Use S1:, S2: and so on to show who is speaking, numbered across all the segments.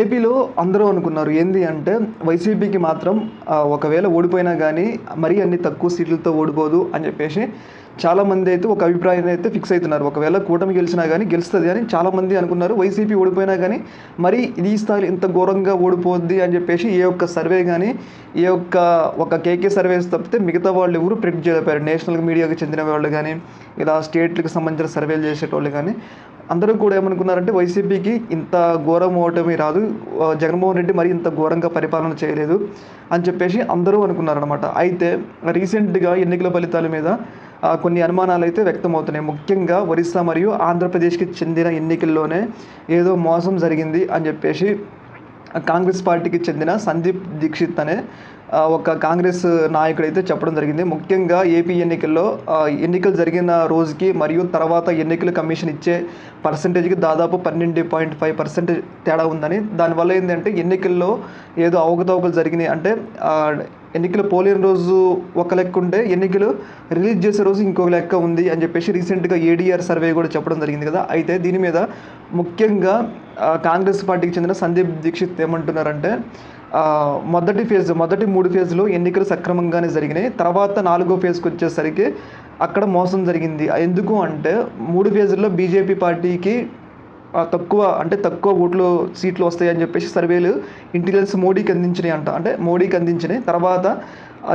S1: ఏపీలో అందరూ అనుకున్నారు ఏంది అంటే వైసీపీకి మాత్రం ఒకవేళ ఓడిపోయినా కానీ మరీ అన్ని తక్కువ సీట్లతో ఓడిపోదు అని చెప్పేసి చాలామంది అయితే ఒక అభిప్రాయం అయితే ఫిక్స్ అవుతున్నారు. ఒకవేళ కూటమి గెలిచినా కానీ గెలుస్తుంది అని చాలామంది అనుకున్నారు. వైసీపీ ఓడిపోయినా కానీ మరి ఇది ఈ స్థాయిలో ఇంత ఘోరంగా ఓడిపోద్ది అని చెప్పేసి ఏ ఒక్క సర్వే కానీ ఏ ఒక్క ఒక కేకే సర్వేస్ తప్పితే మిగతా వాళ్ళు ఎవరు ప్రింట్ చేయలేపారు నేషనల్ మీడియాకి చెందిన వాళ్ళు కానీ ఇలా స్టేట్లకు సంబంధించిన సర్వేలు చేసేటోళ్ళు కానీ అందరూ కూడా ఏమనుకున్నారంటే వైసీపీకి ఇంత ఘోరం ఓటమి రాదు. జగన్మోహన్ రెడ్డి మరి ఇంత ఘోరంగా పరిపాలన చేయలేదు అని చెప్పేసి అందరూ అనుకున్నారనమాట అయితే రీసెంట్గా ఎన్నికల ఫలితాల మీద కొన్ని అనుమానాలు అయితే వ్యక్తమవుతున్నాయి. ముఖ్యంగా ఒరిస్సా మరియు ఆంధ్రప్రదేశ్కి చెందిన ఎన్నికల్లోనే ఏదో మోసం జరిగింది అని చెప్పేసి కాంగ్రెస్ పార్టీకి చెందిన సందీప్ దీక్షిత్ అనే ఒక కాంగ్రెస్ నాయకుడు అయితే చెప్పడం జరిగింది. ముఖ్యంగా ఏపీ ఎన్నికల్లో ఎన్నికలు జరిగిన రోజుకి మరియు తర్వాత ఎన్నికల కమిషన్ ఇచ్చే పర్సంటేజ్కి దాదాపు పన్నెండు పాయింట్ ఫైవ్ పర్సెంట్ తేడా ఉందని. దానివల్ల ఏంటంటే ఎన్నికల్లో ఏదో అవకతవకలు జరిగినాయి. అంటే ఎన్నికలు పోలిన రోజు ఒక లెక్క ఉంటే ఎన్నికలు రిలీజ్ చేసే రోజు ఇంకొక లెక్క ఉంది అని చెప్పేసి రీసెంట్గా ఏడీఆర్ సర్వే కూడా చెప్పడం జరిగింది కదా. అయితే దీని మీద ముఖ్యంగా కాంగ్రెస్ పార్టీకి చెందిన సందీప్ దీక్షిత్ ఏమంటున్నారంటే మొదటి ఫేజ్ మొదటి మూడు ఫేజ్లో ఎన్నికలు సక్రమంగానే జరిగినాయి. తర్వాత నాలుగో ఫేజ్కి వచ్చేసరికి అక్కడ మోసం జరిగింది. ఎందుకు అంటే మూడు ఫేజ్లో బీజేపీ పార్టీకి తక్కువ అంటే తక్కువ ఓట్లు సీట్లు వస్తాయని చెప్పేసి సర్వేలు ఇంటెలిజెన్స్ మోడీకి అందించినాయి అంట. అంటే మోడీకి అందించినాయి. తర్వాత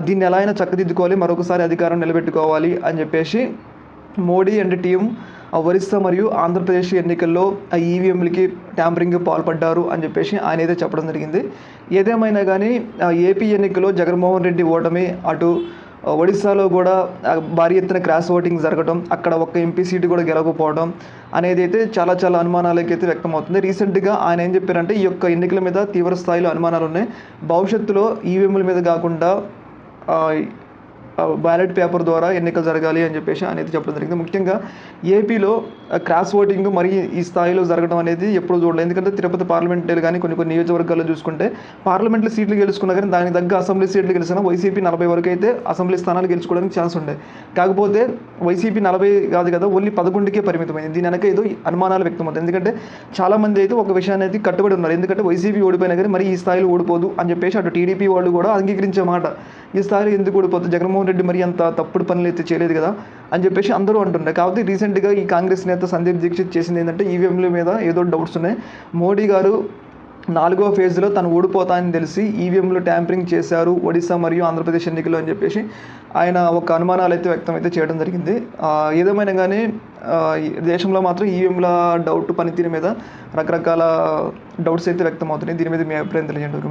S1: దీన్ని ఎలా అయినా చక్కదిద్దుకోవాలి మరొకసారి అధికారం నిలబెట్టుకోవాలి అని చెప్పేసి మోడీ అండ్ టీం ఒరిస్సా మరియు ఆంధ్రప్రదేశ్ ఎన్నికల్లో ఆ ఈవీఎంలకి ట్యాంపరింగ్ పాల్పడ్డారు అని చెప్పేసి ఆయన అయితే చెప్పడం జరిగింది. ఏదేమైనా కానీ ఏపీ ఎన్నికల్లో జగన్మోహన్ రెడ్డి ఓటమి అటు ఒడిస్సాలో కూడా భారీ ఎత్తున క్రాస్ ఓటింగ్ జరగడం అక్కడ ఒక్క ఎంపీ సీటు కూడా గెలవకపోవడం అనేది అయితే చాలా చాలా అనుమానాలకి అయితే వ్యక్తమవుతుంది. రీసెంట్గా ఆయన ఏం చెప్పారంటే ఈ యొక్క ఎన్నికల మీద తీవ్ర స్థాయిలో అనుమానాలు ఉన్నాయి భవిష్యత్తులో ఈవీఎంల మీద కాకుండా బ్యాలెట్ పేపర్ ద్వారా ఎన్నికలు జరగాలి అని చెప్పేసి అనేది చెప్పడం జరిగింది. ముఖ్యంగా ఏపీలో క్రాస్ ఓటింగ్ మరి ఈ స్థాయిలో జరగడం అనేది ఎప్పుడు చూడలేదు. ఎందుకంటే తిరుపతి పార్లమెంట్ కానీ కొన్ని కొన్ని నియోజకవర్గాల్లో చూసుకుంటే పార్లమెంట్లో సీట్లు గెలుచుకున్నా కానీ దానికి తగ్గ అసెంబ్లీ సీట్లు గెలిచినా వైసీపీ నలభై వరకు అయితే అసెంబ్లీ స్థానాలు గెలుచుకోవడానికి ఛాన్స్ ఉండే. కాకపోతే వైసీపీ నలభై కాదు కదా ఓన్లీ పదకొండుకే పరిమితమైంది. దీని వెనక ఏదో అనుమానాలు వ్యక్తమవుతాయి ఎందుకంటే చాలామంది అయితే ఒక విషయాన్ని అయితే కట్టుబడి ఉన్నారు. ఎందుకంటే వైసీపీ ఓడిపోయినా కానీ మరి ఈ స్థాయిలో ఓడిపోదు అని చెప్పేసి అటు టీడీపీ వాళ్ళు కూడా అంగీకరించే మాట. ఈ స్థాయిలో ఎందుకు ఓడిపోతుంది జగన్మోహన్ రెడ్డి మరి అంత తప్పుడు పనులు అయితే చేయలేదు కదా అని చెప్పేసి అందరూ అంటుండే. కాకపోతే రీసెంట్గా ఈ కాంగ్రెస్ నేత సందీప్ దీక్షిత్ చేసింది ఏంటంటే ఈవీఎంల మీద ఏదో డౌట్స్ ఉన్నాయి. మోడీ గారు నాలుగో ఫేజ్లో తను ఓడిపోతా అని తెలిసి ఈవీఎంలు ట్యాంపరింగ్ చేశారు ఒడిశా మరియు ఆంధ్రప్రదేశ్ ఎన్నికలు అని చెప్పేసి ఆయన ఒక అనుమానాలు అయితే వ్యక్తం అయితే చేయడం జరిగింది. ఏదేమైనా కానీ దేశంలో మాత్రం ఈవీఎంల డౌట్ పనితీరు మీద రకరకాల డౌట్స్ అయితే వ్యక్తం అవుతున్నాయి దీని మీద మీ అభిప్రాయం తెలియజేయండి.